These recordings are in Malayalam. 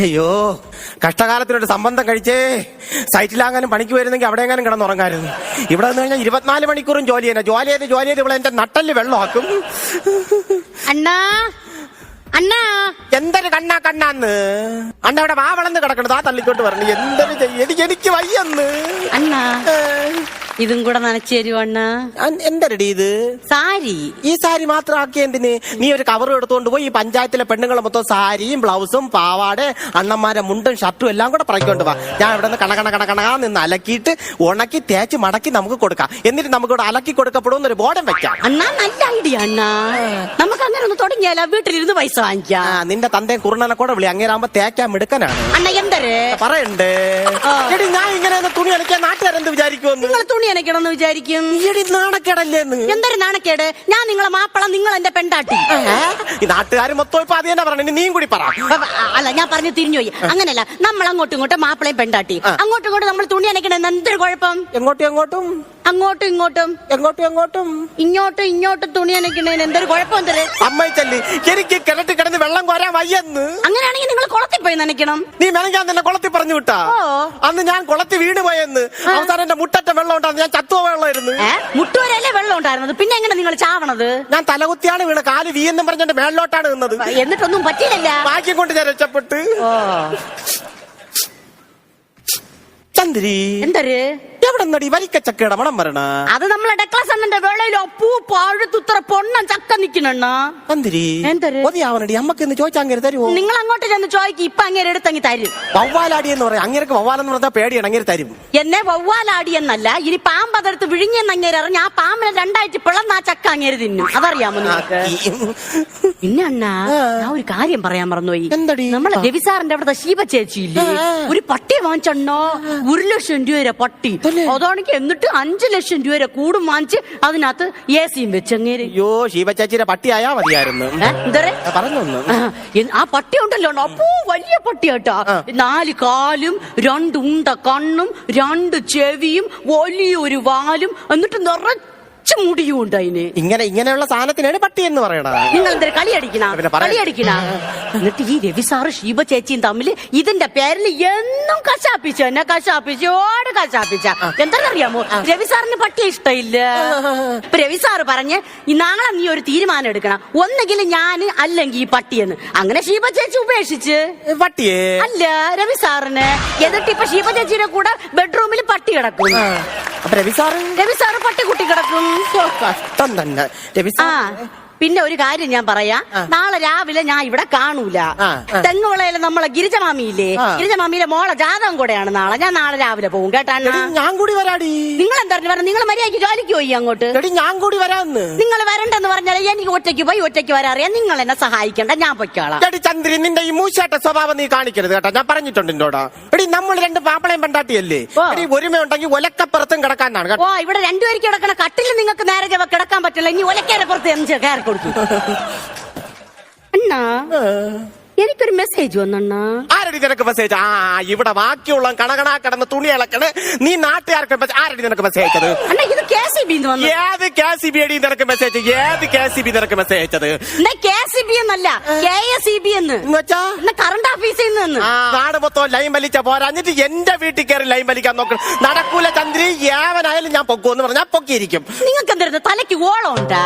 അയ്യോ കഷ്ടകാലത്തിനൊരു സംബന്ധം കഴിച്ചേ. സൈറ്റിലാങ്ങാനും പണിക്ക് വരുന്നെങ്കിൽ അവിടെ എങ്ങാനും കിടന്നുറങ്ങായിരുന്നു. ഇവിടെ നിന്ന് കഴിഞ്ഞാൽ ഇരുപത്തിനാല് മണിക്കൂറും ജോലി തന്നെ ജോലി ചെയ്ത് ജോലി ചെയ്ത് ഇവിടെ എന്റെ നട്ടൽ വെള്ളമാക്കും. അണ്ണാ അണ്ണാ. എന്തൊരു കണ്ണാ കണ്ണാന്ന്? അണ്ണ അവിടെ വാ വളർന്ന് കിടക്കണത്. ആ തള്ളിക്കോട്ട് പറഞ്ഞു. എന്തൊരു എനിക്ക് എനിക്ക് വയ്യന്ന്. അണ്ണാ. ഇതും കൂടെ നനച്ചു തരുവണ്ണ എന്തരടി ഇത്? സാരി. ഈ സാരി മാത്രം ആക്കിയ എന്തിന്? നീ ഒരു കവർ എടുത്തുകൊണ്ട് പോയി ഈ പഞ്ചായത്തിലെ പെണ്ണുങ്ങളെ മൊത്തം സാരിയും ബ്ലൗസും പാവാടെ അണ്ണന്മാരെ മുണ്ടും ഷർട്ടും എല്ലാം കൂടെ പറയിക്കൊണ്ട് വാ. ഞാൻ ഇവിടെ നിന്ന് കണ കണ നിന്ന് അലക്കിയിട്ട് ഉണക്കി തേച്ച് മടക്കി നമുക്ക് കൊടുക്കാം. എന്നിട്ട് നമുക്ക് ഇവിടെ അലക്കി കൊടുക്കപ്പെടും ഒരു ബോധം വെക്കാം. അണ്ണാ നല്ല ഐഡിയ അണ്ണാ. നമുക്ക് അങ്ങനെ ഒന്ന് തുടങ്ങിയാലോ? വീട്ടിലിരുന്ന് പൈസ ആ വാങ്ങിക്കാം നിന്റെ തന്തയും കുറുണനെ കൂടെ വിളി. അങ്ങേരാകുമ്പോ തേക്കാൻ മിടുക്കനാണ്. അണ്ണ എന്തരേ? പറയണ്ടേ. എടി ഞാൻ ഇങ്ങനെ ഒന്ന് തുണി അലക്കിയാൽ നാട്ടുകാരെന്ത് വിചാരിക്കുമെന്ന് നിങ്ങൾ തുണി അനക്കണമെന്ന് വിചാരിക്കും. എടി നാണക്കേടല്ലേന്ന്. എന്തൊരു നാണക്കേട്? ഞാൻ നിങ്ങളെ മാപ്പിള നിങ്ങൾ എന്റെ പെണ്ടാട്ടി ഈ നാട്ടുകാർ മൊത്തം ഇപ്പൊ അത് തന്നെ പറഞ്ഞു നീയും കൂടി പറ. അ- അ- അല്ല ഞാൻ പറഞ്ഞു തിരിഞ്ഞുപോയി അങ്ങനല്ല നമ്മൾ അങ്ങോട്ടും ഇങ്ങോട്ടും മാപ്പിളയും പെണ്ടാട്ടി. അങ്ങോട്ടും ഇങ്ങോട്ടും നമ്മൾ തുണി അനക്കണെന്ന് എന്തൊരു കുഴപ്പം? എങ്ങോട്ടും എങ്ങോട്ടും. അങ്ങോട്ടും ഇങ്ങോട്ടും. എങ്ങോട്ടും എങ്ങോട്ടും. ഇങ്ങോട്ടും ഇങ്ങോട്ടും തുണി അനക്കണേന് എന്തൊരു കുഴപ്പം എന്തര്? അമ്മച്ചല്ലി എനിക്ക് കിണറ്റി കിടന്ന് വെള്ളം കോരാൻ വയ്യെന്ന്. അങ്ങനെയാണെങ്കിൽ നിങ്ങൾ കുളത്തിൽ പോയി നനയ്ക്കണം. നീ മെനങ്ങാൻ തന്നെ കുളത്തി പറഞ്ഞു വിട്ടാ. ഓ. അന്ന് ഞാൻ കുളത്തി വീണ് പോയെന്ന്. അവസാനം എന്റെ മുട്ടറ്റ വെള്ളം ഉണ്ടായിരുന്നു. ഞാൻ ചത്തുവ വെള്ളമായിരുന്നു. ഏ? മുട്ടുവരല്ലേ വെള്ളം ഉണ്ടായിരുന്നത്? പിന്നെ എങ്ങനെ നിങ്ങൾ ചാവണത്? ഞാൻ തലകുത്തിയാണ് വീണ് കാൽ വീ വീയെന്നും പറഞ്ഞെന്റെ മേളിലോട്ടാണ് നിന്നത്. എന്നിട്ടൊന്നും പറ്റിയില്ല ബാക്കി കൊണ്ട് ഞാൻ രക്ഷപ്പെട്ട്. ചന്ദ്രി. എന്തര്? എവിടെ നടി വരിക്കച്ചക്കയുടെ മണം വരണ. അത് നമ്മളെ അണ്ണന്റെ വേളയിൽ പൂ പഴുത്തുത്ര പൊണ്ണം ചക്ക നിക്കണെണ്ണ ചന്ദ്രി എന്തര്? ഒതിയാവനടി അമ്മയ്ക്ക് ഇന്ന് ചോദിച്ചാൽ അങ്ങനെ തരുമോ നിങ്ങൾ അങ്ങോട്ട് ചെന്ന് ചോദിക്കും ഇപ്പൊ അങ്ങേരെ എടുത്തങ്ങി തരും. വവ്വാലാടി എന്ന് പറയാം. അങ്ങനെയൊക്കെ വവ്വാലെന്ന് പറഞ്ഞാൽ പേടിയാണ് അങ്ങനെ തരും. എന്നെ വവ്വാലാടി എന്നല്ല ഇനി പാമ്പതെടുത്ത് വിഴുങ്ങിയെന്ന് അങ്ങേര് അറിഞ്ഞ ആ പാമ്പിനെ രണ്ടായിട്ട് പിളർന്ന ആ ചക്ക അങ്ങേര് തിന്നും. അതറിയാമോ നിങ്ങൾക്ക്? പിന്നെ അണ്ണാ ഞാൻ ഒരു കാര്യം പറയാൻ മറന്നുപോയി. എന്തടി? നമ്മളെ രവിസാറിന്റെ അവിടുത്തെ ശീപ ചേച്ചിയില്ലേ. ഒരു പട്ടി വാങ്ങിച്ചണ്ണോ ഒരു ലക്ഷം രൂപ പട്ടി. അതാണെങ്കിൽ എന്നിട്ട് അഞ്ചു ലക്ഷം രൂപ കൂടും വാങ്ങിച്ച് അതിനകത്ത് എ സിയും വെച്ച് അങ്ങേര്. അയ്യോ ശിവചാച്ചിയുടെ പട്ടിയായാ മതിയായിരുന്നു. പറഞ്ഞു പറഞ്ഞൊന്ന്. ആ, എൻ- ആ പട്ടി ഉണ്ടല്ലോ അപ്പോ വലിയ പട്ടിയാട്ടാ. നാല് കാലും രണ്ട് ഉണ്ട കണ്ണും രണ്ട് ചെവിയും വലിയൊരു വാലും എന്നിട്ട് നിറച്ച മുടിയും ഉണ്ട് അതിന്. ഇങ്ങനെ ഇങ്ങനെയുള്ള സാധനത്തിനാണ് പട്ടി എന്ന് പറയണത്. നിങ്ങൾ എന്തൊരു കളിയടിക്കണ പിന്നെ പറയാം. കളിയടിക്കണ എന്നിട്ട് ഈ രവി സാറ് ഷീബ ചേച്ചിയും തമ്മിൽ ഇതിന്റെ പേരിൽ എന്നും കശാപ്പിച്ചു. എന്നെ കശാപ്പിച്ചോട് കശാപ്പിച്ച. എന്താണെന്നറിയാമോ? രവി സാറിന് പട്ടിയെ ഇഷ്ടമില്ല. ഇപ്പൊ രവി സാറ് പറഞ്ഞ് ഈ നാളെ നീ ഒരു തീരുമാനം എടുക്കണം. ഒന്നെങ്കിൽ ഞാൻ അല്ലെങ്കിൽ ഈ പട്ടിയെന്ന്. അങ്ങനെ ഷീബ ചേച്ചി ഉപേക്ഷിച്ച്. പട്ടിയേ? അല്ല രവി സാറിന് എന്നിട്ട് ഇപ്പൊ ഷീബ ചേച്ചിയുടെ കൂടെ ബെഡ്റൂമിൽ പട്ടി കിടക്കും അപ്പൊ രവി സാറ് രവി സാറ് പട്ടി കുട്ടി കിടക്കും കഷ്ടം തന്നെ. രവി സാർ പിന്നെ ഒരു കാര്യം ഞാൻ പറയാ. നാളെ രാവിലെ ഞാൻ ഇവിടെ കാണൂല. തെങ്ങുവിളയിൽ നമ്മളെ ഗിരിജമാമിയില്ലേ. ഗിരിജമാമിയിലെ മോളെ ജാതകം കൂടെയാണ് നാളെ. ഞാൻ നാളെ രാവിലെ പോകും കേട്ടാ? ഞാൻ കൂടി വരാടി. നിങ്ങൾ എന്തായിരുന്നു പറഞ്ഞത് നിങ്ങൾ മര്യാദയ്ക്ക് ജോലിക്ക് പോയി അങ്ങോട്ട്? ഞാൻ കൂടി വരാന്ന്. നിങ്ങൾ വരണ്ടെന്ന് പറഞ്ഞാൽ എനിക്ക് ഒറ്റയ്ക്ക് പോയി ഒറ്റയ്ക്ക് വരാറിയാ. നിങ്ങൾ എന്നെ സഹായിക്കണ്ട ഞാൻ പൊയ്ക്കോളാം. ചന്ദ്രി നിന്റെ ഈ മൂശാട്ട സ്വഭാവം നീ കാണിക്കരുത് കേട്ടാ. ഞാൻ പറഞ്ഞിട്ടുണ്ട് എന്നോടാ എടി നമ്മൾ രണ്ട് പാപ്പളയും പെണ്ടാട്ടിയല്ലേ. എടി ഒരുമ ഉണ്ടെങ്കിൽ ഒലക്കപ്പുറത്തും കിടക്കാനാണ് ഓ കേട്ടോ ഇവിടെ രണ്ടുപേർക്ക് കിടക്കണ കട്ടിൽ നിങ്ങൾക്ക് നേരെ കിടക്കാൻ പറ്റില്ല. ഇനി ഒലക്കേരെ പുറത്ത് എന്ത് കയറി കൊടുക്കും അണ്ണാ എനിക്കൊരു മെസ്സേജ് വന്നണ്ണാ. ആരടി നിനക്ക് മെസ്സേജ് ആ ഇവിടെ ബാക്കിയുള്ള കണകണാ കിടന്ന് തുണി ഇളക്കണ് നീ നാട്ടുകാർക്ക് message- ആരടി നിനക്ക് മെസ്സേജ് അയച്ചത് അണ്ണാ ഇത് കെ സി ബി വന്നു. ഏത് കെ സി ബി അടി നിനക്ക് മെസ്സേജ് ഏത് കെ സി ബി നിനക്ക് മെസ്സേജ് അയച്ചത് എന്നാ കെ സി ബി എന്നല്ല കെ എസ് ഇ ബി എന്ന്. കറണ്ട് ഓഫീസിൽ നിന്ന് നാട് മൊത്തം ലൈൻ വലിച്ച പോരാഞ്ഞിട്ട് എന്റെ വീട്ടിൽ കയറി ലൈൻ വലിക്കാൻ നോക്കണം നടക്കൂല ചന്ദ്രി ഏവനായാലും ഞാൻ പൊക്കുമെന്ന് പറഞ്ഞാൽ പൊക്കിയിരിക്കും. നിങ്ങൾക്ക് എന്തായിരുന്നു തലയ്ക്ക് ഓളം ഉണ്ടാ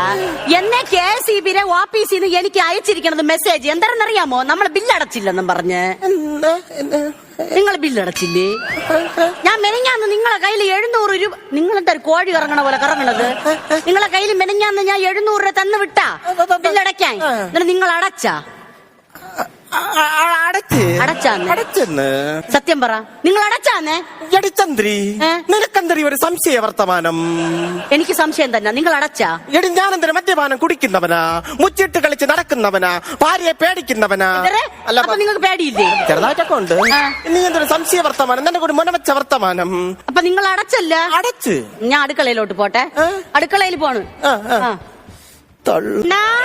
എന്നെ കെ എസ് ഇ ബിയുടെ ഓഫീസിൽ നിന്ന് എനിക്ക് അയച്ചിരിക്കണത് മെസ്സേജ് എന്താണെന്നറിയാമോ? നമ്മൾ ബില്ലടച്ചില്ലെന്നും പറഞ്ഞ്? നിങ്ങൾ ബില്ലടച്ചില്ലേ ഞാൻ മെനഞ്ഞാന്ന് നിങ്ങളെ കയ്യിൽ എഴുന്നൂറ് രൂപ നിങ്ങൾ എന്താ കോഴി കറങ്ങണ പോലെ കറങ്ങണത്? നിങ്ങളെ കയ്യിൽ മെനഞ്ഞാന്ന് ഞാൻ എഴുന്നൂറ് രൂപ തന്നു വിട്ടാ ബില്ലടയ്ക്കാൻ എന്നിട്ട് നിങ്ങൾ അടച്ചാ? അടച്ച്. അടച്ചാന്ന്? അടച്ചെന്ന്. സത്യം പറ. നിങ്ങൾ അടച്ചാന്നേ? ഏ? നിനക്കെന്തരി ഒരു സംശയ വർത്തമാനം? എനിക്ക് സംശയം തന്നെ. നിങ്ങൾ അടച്ചാ? എടി ഞാൻ എന്തിനു മദ്യപാനം കുടിക്കുന്നവനാ? മുച്ചിട്ട് കളിച്ച് നടക്കുന്നവനാ? ഭാര്യയെ പേടിക്കുന്നവനാ? ഇതരെ? അല്ല അപ്പൊ നിങ്ങൾക്ക് പേടിയില്ലേ? ചെറുതായിട്ടൊക്കെ ഉണ്ട്. ആ. നീ എന്തൊരു സംശയ വർത്തമാനം? നിന്റെ കൂടി മുനവച്ച വർത്തമാനം. അപ്പൊ നിങ്ങൾ അടച്ചല്ല? അടച്ച്. ഞാൻ അടുക്കളയിലോട്ട് പോട്ടെ. ഏ? അടുക്കളയിൽ പോണ്. ആ, ആ. ആ. തള്ളു. നാ.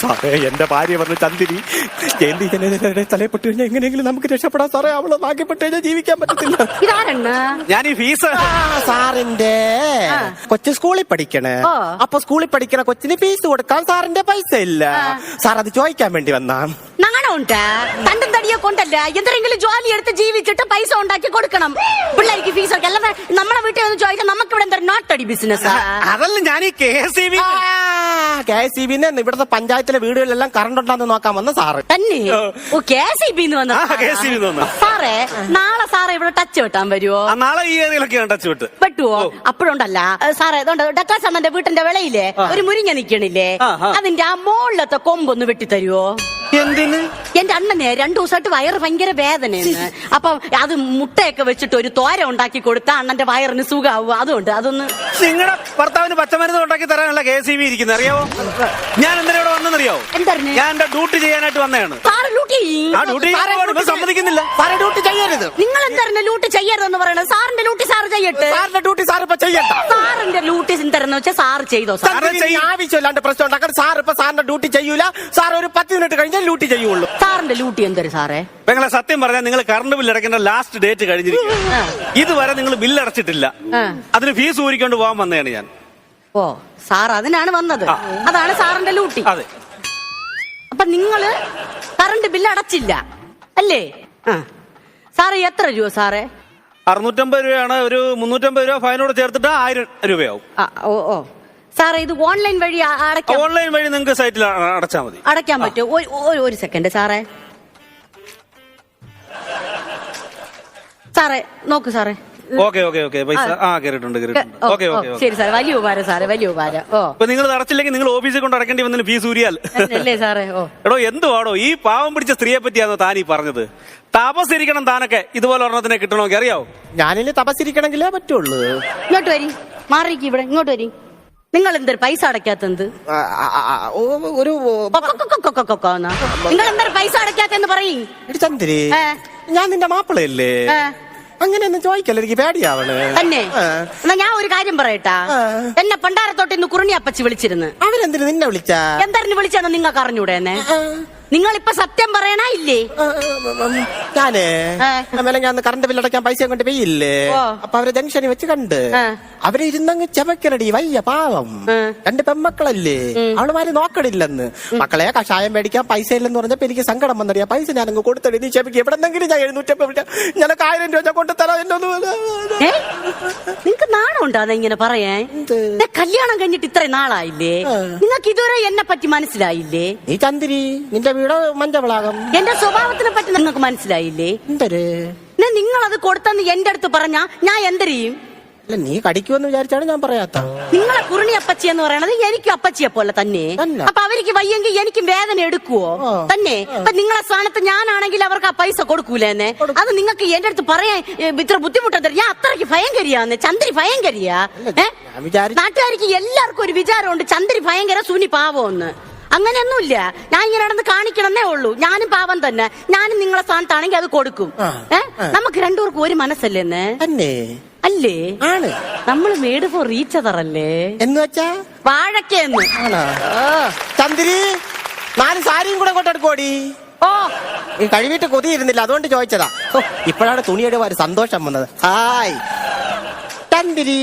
സാറേ എന്റെ ഭാര്യ പറഞ്ഞു ചന്ദിരി ജയന്തി ജനതയുടെ തലയപ്പെട്ട് കഴിഞ്ഞാൽ എങ്ങനെയെങ്കിലും നമുക്ക് രക്ഷപ്പെടാൻ സാറേ അവൾ ബാക്കിപ്പെട്ടു കഴിഞ്ഞാൽ ജീവിക്കാൻ പറ്റത്തില്ല. ഇതാരെണ്ണ? ഞാൻ ഈ ഫീസ് സാറിന്റെ. കൊച്ചു സ്കൂളിൽ പഠിക്കണേ. അപ്പൊ സ്കൂളിൽ പഠിക്കണ കൊച്ചിന് ഫീസ് കൊടുക്കാൻ സാറിന്റെ പൈസ ഇല്ല. സാർ അത് ചോദിക്കാൻ വേണ്ടി വന്നാ. ഞങ്ങളുടെ നാണമുണ്ടാ തണ്ടും തടിയെ കൊണ്ടല്ല എന്തെങ്കിലും ജോലി എടുത്ത് ജീവിച്ചിട്ട് പൈസ ഉണ്ടാക്കി കൊടുക്കണം. പിള്ളേർക്ക് ഫീസ് നമ്മുടെ അല്ലാതെ നമ്മളെ വീട്ടിൽ ഒന്ന് ചോദിച്ചാൽ നമുക്ക് നോട്ടടി ബിസിനസ് അതല്ല ഞാൻ ഈ K S E B K S E bin ഇവിടുത്തെ പഞ്ചായത്തിലെ വീടുകളിലെല്ലാം കറണ്ട് ഉണ്ടാന്ന് നോക്കാൻ വന്ന സാറ്. തന്നെ? ഓ കെ സി ബി വന്ന ആ, KCB ന്ന് വന്ന. സാറേ നാളെ സാറേ ഇവിടെ ടച്ച് വെട്ടാൻ വരുമോ നാളെ ഈ ഏരിയയിലൊക്കെയാണ് ടച്ച് വിട്ട്. വെട്ടുവോ? അപ്പോഴുണ്ടല്ല സാറേ അതുകൊണ്ട് ഡക്കാസ് അണ്ണന്റെ വീട്ടിന്റെ വിളയിലെ ഒരു മുരിങ്ങ നിക്കണില്ലേ. അതിന്റെ ആ മോളിലത്തെ കൊമ്പൊന്ന് വെട്ടിത്തരുവോ? എന്തിന്? എന്റെ അണ്ണനെ രണ്ടു ദിവസമായിട്ട് വയറ് ഭയങ്കര വേദനയാണ്. അപ്പൊ അത് മുട്ടയൊക്കെ വെച്ചിട്ട് ഒരു തോര ഉണ്ടാക്കി കൊടുത്ത അണ്ണന്റെ വയറിന് സുഖാവും. അതുകൊണ്ട് അതൊന്ന് നിങ്ങളുടെ ഭർത്താവിന് പച്ചമരുന്ന് ഉണ്ടാക്കി തരാനുള്ള കെ സി ബി ഇരിക്കുന്നത് അറിയാവോ? ഞാൻ എന്തിനാ ഇവിടെ വന്നെന്നറിയാവോ എന്തായിരുന്നു? ഞാൻ എന്റെ ഡ്യൂട്ടി ചെയ്യാനായിട്ട് വന്നതാണ്. സാറ് ലൂട്ടി ആ ഡ്യൂട്ടി സാറേ, ഡ്യൂട്ടി സമ്മതിക്കുന്നില്ല. സാറേ ഡ്യൂട്ടി ചെയ്യരുത്. നിങ്ങൾ എന്തായിരുന്നു ലൂട്ടി ചെയ്യരുതെന്ന് പറയണത്? സാറിന്റെ ലൂട്ടി സാറ് ചെയ്യട്ടെ? സാറിന്റെ ഡ്യൂട്ടി സാർ ഇപ്പൊ ചെയ്യണ്ട. സാറിന്റെ ലൂട്ടി തരുന്ന വെച്ചാൽ സാറ് ചെയ്തോ സാർ? സാറ് ചെയ്യും. ആവശ്യമില്ലാണ്ട് പ്രശ്നം ഉണ്ടാക്കാൻ സാർ ഇപ്പൊ സാറിന്റെ ഡ്യൂട്ടി ചെയ്യൂല. സാർ ഒരു പത്ത് മിനിറ്റ് കഴിഞ്ഞാൽ ഡ്യൂട്ടി ചെയ്യുള്ളൂ. സാറിന്റെ ലൂട്ടി എന്തൊരു സാറേ? നിങ്ങളെ സത്യം പറഞ്ഞാൽ നിങ്ങൾ കറണ്ട് ബില്ല് അടയ്ക്കേണ്ട ലാസ്റ്റ് ഡേറ്റ് കഴിഞ്ഞിരിക്കും ഇതുവരെ നിങ്ങൾ ബില്ല് അടച്ചിട്ടില്ല. അതിന് ഫീസ് ഊരിക്കൊണ്ട് പോകാൻ വന്നതാണ് ഞാൻ. ഓ സാർ അതിനാണ് വന്നത്. അതാണ് സാറിന്റെ ലൂട്ടി അതെ. അപ്പൊ നിങ്ങൾ കറണ്ട് ബില്ല് അടച്ചില്ല അല്ലേ? ആ. സാറേ എത്ര രൂപ സാറേ? അറുന്നൂറ്റമ്പത് രൂപയാണ്. ഒരു മുന്നൂറ്റമ്പത് രൂപ ഫൈനോട് ചേർത്തിട്ട് ആയിരം രൂപയാവും. ഓ ഓ. സാറേ ഇത് ഓൺലൈൻ വഴി അടയ്ക്കാം. ഓൺലൈൻ വഴി നിങ്ങൾക്ക് സൈറ്റിൽ അടച്ചാൽ മതി. അടയ്ക്കാൻ പറ്റുമോ ഒരു- സെക്കൻഡ് സാറേ. സാറേ നോക്ക് സാറേ. Okay okay okay. പൈസ ആ. കേറിട്ടുണ്ട് കേറിട്ടുണ്ട് ഓക്കെ ഓക്കെ ശരി സാറേ. വലിയ ഉപകാരം സാറേ വലിയ ഉപകാരം. ഓ. ഇപ്പൊ നിങ്ങൾ അടച്ചില്ലെങ്കിൽ നിങ്ങൾ ഓഫീസിൽ കൊണ്ട് അടക്കേണ്ടി വന്നില്ല ഫീസ് ഊരിയാൽ. അല്ലേ സാറേ? ഓ. എടോ എന്തുവാടോ? ഈ പാവം പിടിച്ച സ്ത്രീയെ പറ്റിയാണോ താൻ ഈ പറഞ്ഞത്? തപസിരിക്കണം താനൊക്കെ. ഇതുപോലെ ഒരെണ്ണത്തിനെ കിട്ടണമെങ്കിൽ അറിയാവോ? ഞാനിനി തപസിരിക്കണമെങ്കിലേ പറ്റുള്ളൂ. ഇങ്ങോട്ട് വരി. മാറിക്ക് ഇവിടെ. ഇങ്ങോട്ട് വരി. നിങ്ങൾ എന്തൊരു പൈസ അടയ്ക്കാത്തത് ഒരു നിങ്ങൾ എന്തൊരു പൈസ അടയ്ക്കാത്തെന്ന് പറയും. ചന്ദ്രി. ഞാൻ നിന്റെ മാപ്പിളയല്ലേ. അങ്ങനെയൊന്നും ചോദിക്കല്ല എനിക്ക് പേടിയാവണ്. തന്നെ. എന്നാ ഞാൻ ഒരു കാര്യം പറയട്ടാ. എന്നെ പണ്ടാരത്തോട്ട് ഇന്ന് കുറുണി അപ്പച്ചി വിളിച്ചിരുന്നു. അവരെന്തിനു നിന്നെ വിളിച്ചാ? എന്തായിരുന്നു വിളിച്ചാന്ന് നിങ്ങൾക്ക് അറിഞ്ഞൂടെന്നെ നിങ്ങൾ ഇപ്പൊ സത്യം പറയണ ഇല്ലേ? ഞാനേ. ഞാൻ കറണ്ട് ബില്ലടക്കാൻ പൈസ കൊണ്ട് പെയ്യില്ലേ. അപ്പൊ അവരെ ജംഗ്ഷനിൽ വെച്ച് കണ്ട്. അവർ ഇരുന്നങ്ങ് ചെവക്കലടി വയ്യ പാവം. രണ്ട് പെമ്മക്കളല്ലേ? അവളുമാര് നോക്കണില്ലെന്ന്. മക്കളെ കഷായം മേടിക്കാൻ പൈസ ഇല്ലെന്ന് പറഞ്ഞപ്പോ എനിക്ക് സങ്കടം വന്നടി. ആ പൈസ ഞാനങ്ങ് കൊടുത്തടി നീ ചെവിക്ക് എവിടെന്നെങ്കിലും ഞാൻ എഴുന്നൂറ്റി ഞാനൊക്കെ ആയിരം രൂപ കൊണ്ട് കൊണ്ടുതരാം എന്നൊന്ന് ഏ? നിങ്ങക്ക് നാണം ഉണ്ടാകുന്ന ഇങ്ങനെ പറയാൻ? കല്യാണം കഴിഞ്ഞിട്ട് ഇത്രയും നാളായില്ലേ. നിങ്ങൾക്ക് ഇതുവരെ എന്നെ പറ്റി മനസ്സിലായില്ലേ? നീ ചന്ദ്രി നിന്റെ വീട് മഞ്ചവളാകും? എന്റെ സ്വഭാവത്തിനെ പറ്റി നിങ്ങൾക്ക് മനസ്സിലായില്ലേ? എന്തര്? നിങ്ങൾ അത് കൊടുത്തെന്ന് എന്റെ അടുത്ത് പറഞ്ഞാ ഞാൻ എന്തരെയും? അല്ല നീ കടിക്കുമെന്ന് വിചാരിച്ചാണ് ഞാൻ പറയാത്ത. നിങ്ങളെ കുറുണി അപ്പച്ചി എന്ന് പറയണത് എനിക്കും അപ്പച്ചിയെ പോലെ തന്നെ. അപ്പൊ അവർക്ക് വയ്യെങ്കിൽ എനിക്കും വേദന എടുക്കുവോ? തന്നെ. അപ്പൊ നിങ്ങളെ സ്ഥാനത്ത് ഞാനാണെങ്കിൽ അവർക്ക് ആ പൈസ കൊടുക്കൂലെന്നെ? അത് നിങ്ങൾക്ക് എന്റെ അടുത്ത് പറയാൻ ഇത്ര ബുദ്ധിമുട്ടെന്താ ഞാൻ അത്രയ്ക്ക് ഭയങ്കരിയാന്ന്? ചന്ദ്രി ഭയങ്കരിയാ? നാട്ടുകാർക്ക് എല്ലാവർക്കും ഒരു വിചാരമുണ്ട് ചന്ദ്രി ഭയങ്കര സുനി പാവമെന്ന് അങ്ങനെയൊന്നുമില്ല. ഞാൻ ഇങ്ങനെ നടന്ന് കാണിക്കണമെന്നേ ഉള്ളൂ. ഞാനും പാവം തന്നെ. ഞാനും നിങ്ങളെ സ്ഥാനത്താണെങ്കിൽ അത് കൊടുക്കും. നമുക്ക് രണ്ടുപേർക്കും ഒരു മനസ്സല്ലേന്ന് തന്നെ അല്ലേ? ആണ്. നമ്മൾ മേഡ് ഫോർ റീച്ച് അതറല്ലേ എന്ന് വെച്ചാ? വാഴക്കേന്ന്. ചന്ദ്രി നാല് സാരിയും കൂടെ കൊട്ടടുക്കോടി ഓ. കഴിവിട്ട് കൊതിയിരുന്നില്ല അതുകൊണ്ട് ചോദിച്ചതാ. ഇപ്പോഴാണ് തുണിയുടെ ഒരു സന്തോഷം വന്നത്. ഹായ്. ചന്ദ്രി.